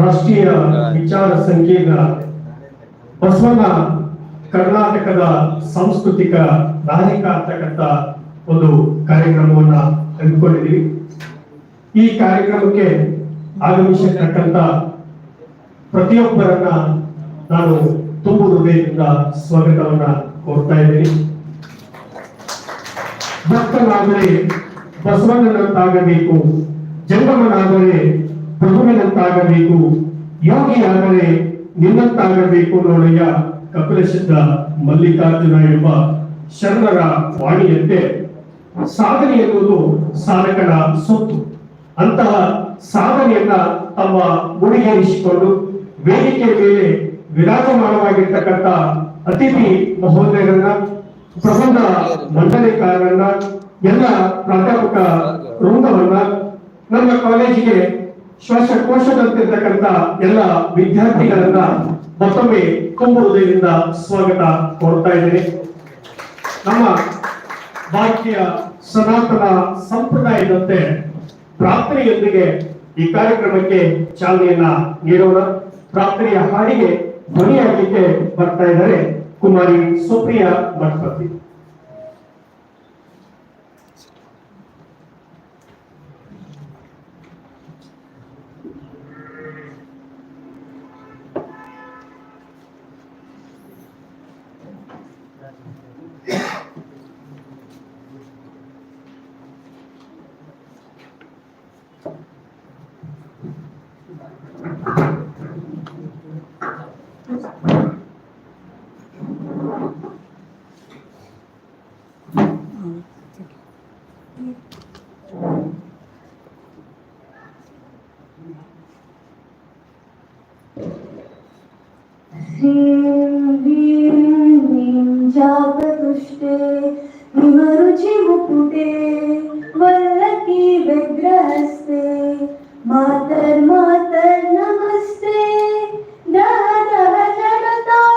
ರಾಷ್ಟ್ರೀಯ ವಿಚಾರ ಸಂಕೀರ್ಣ ಬಸವಣ್ಣ ಕರ್ನಾಟಕದ ಸಾಂಸ್ಕೃತಿಕ ನಾಯಕ ಅಂತಕ್ಕಂಥ ಒಂದು ಕಾರ್ಯಕ್ರಮವನ್ನ ಹಮ್ಮಿಕೊಂಡಿದ್ದೀವಿ. ಈ ಕಾರ್ಯಕ್ರಮಕ್ಕೆ ಆಗಮಿಸಿರ್ತಕ್ಕಂಥ ಪ್ರತಿಯೊಬ್ಬರನ್ನ ನಾನು ತುಂಬು ಹೃದಯದಿಂದ ಸ್ವಾಗತವನ್ನ ಕೋರ್ತಾ ಇದ್ದೀನಿ. ಭಕ್ತನಾದರೆ ಬಸವಣ್ಣನಂತಾಗಬೇಕು, ಜಂಗಮನಾದರೆ ಪ್ರಭುವಿನಂತಾಗಬೇಕು. ಯೋಗಿಯಾದರೆ ನಿನ್ನಂತಾಗಬೇಕು ನೋಡಯ್ಯ, ಕಪಿಲಸಿದ್ಧ ಮಲ್ಲಿಕಾರ್ಜುನ ಎಂಬ ಶರಣರ ವಾಣಿಯಂತೆ. ಸಾಧನೆ ಎನ್ನುವುದು ಸಾಧಕನ ಸೊತ್ತು. ಅಂತಹ ಸಾಧನೆಯನ್ನ ತಮ್ಮ ಮುಡಿಗೇರಿಸಿಕೊಂಡು ವೇದಿಕೆ ಮೇಲೆ ವಿರಾಜಮಾನವಾಗಿರ್ತಕ್ಕಂಥ ಅತಿಥಿ ಮಹೋದಯರನ್ನ, ಪ್ರಬಂಧ ಮಂಡನೆಕಾರರನ್ನ ಎಲ್ಲ ಪ್ರಾಧ್ಯಾಪಕ ವೃಂದವನ್ನ ನಮ್ಮ ಕಾಲೇಜಿಗೆ ಶ್ವಾಸಕೋಶದಂತಿರ್ತಕ್ಕಂಥ ಎಲ್ಲ ವಿದ್ಯಾರ್ಥಿಗಳನ್ನ ಮತ್ತೊಮ್ಮೆ ತುಂಬು ಹೃದಯದಿಂದ ಸ್ವಾಗತ ಕೋರ್ತಾ ಇದ್ದೇನೆ. ನಮ್ಮ ಭಾರತೀಯ ಸನಾತನ ಸಂಪ್ರದಾಯದಂತೆ ಪ್ರಾರ್ಥನೆಯೊಂದಿಗೆ ಈ ಕಾರ್ಯಕ್ರಮಕ್ಕೆ ಚಾಲನೆಯನ್ನ ನೀಡೋಣ. ಪ್ರಾರ್ಥನೆಯ ಹಾಡಿಗೆ ಧ್ವನಿಯಾಗಲಿಕ್ಕೆ ಬರ್ತಾ ಇದ್ದಾರೆ ಕುಮಾರಿ ಸುಪ್ರಿಯಾ ಮಠಪತಿ. 음. कुकुटे वल्लकी विग्रहस्ते मातर मातर, नमस्ते। दह दह जगतां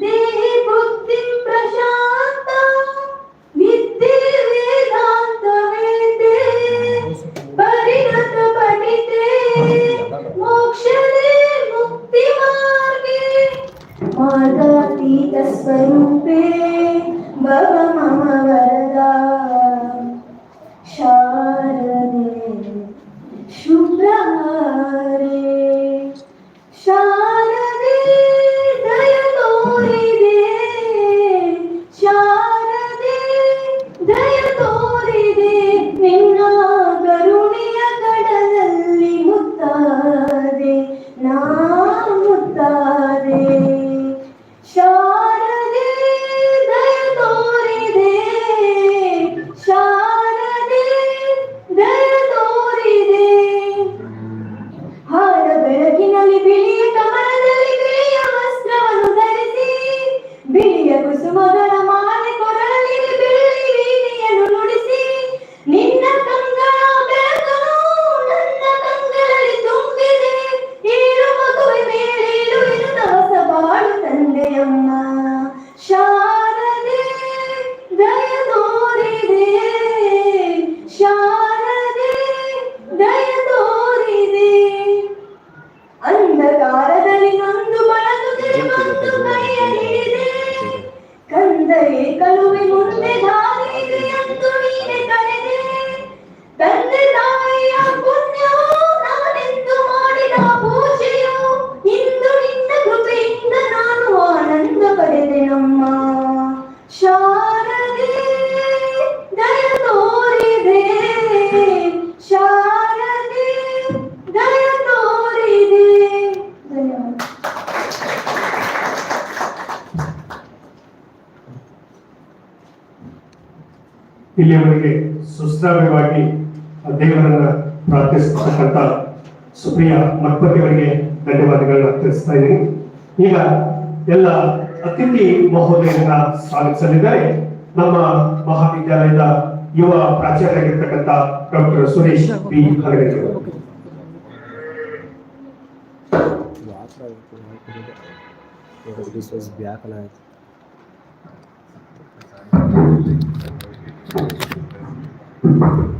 देहि बुद्धिं प्रशान्तां विद्धि वेदान्तवेते परिणतपठिते मोक्षदे मुक्तिमार्गे मार्गातीतस्वरूप ಅಂಧಕಾರದಲ್ಲಿ ನೊಂದು ಬಳಲುತ್ತಿರೆ ಮತ್ತು ಕೈಯ ಹಿಡಿದೆ ಕಂದರೆ ಕಲುವೆ ಮುಂದೆ ದಾರಿ ಇದೆ ಎಂದು ನೀನೆ ಕರೆದೆ ಇಲ್ಲಿಯವರೆಗೆ ಸುಶ್ರಾವ್ಯವಾಗಿ ದೇವರನ್ನ ಪ್ರಾರ್ಥಿಸತಕ್ಕಂಥ ಸುಪ್ರಿಯ ಮಠಪತಿ ಅವರಿಗೆ ಧನ್ಯವಾದಗಳನ್ನ ತಿಳಿಸ್ತಾ ಇದ್ದೀನಿ. ಈಗ ಎಲ್ಲ ಅತಿಥಿ ಮಹೋದಯರನ್ನ ಸ್ವಾಗತಿಸಲಿದ್ದಾರೆ. ನಮ್ಮ ಮಹಾವಿದ್ಯಾಲಯದ ಯುವ ಪ್ರಾಚಾರ್ಯರಾಗಿರ್ತಕ್ಕಂಥ ಡಾಕ್ಟರ್ ಸುರೇಶ್ ಪಿ ಹಲಗರಿ ಅವರು. Amén.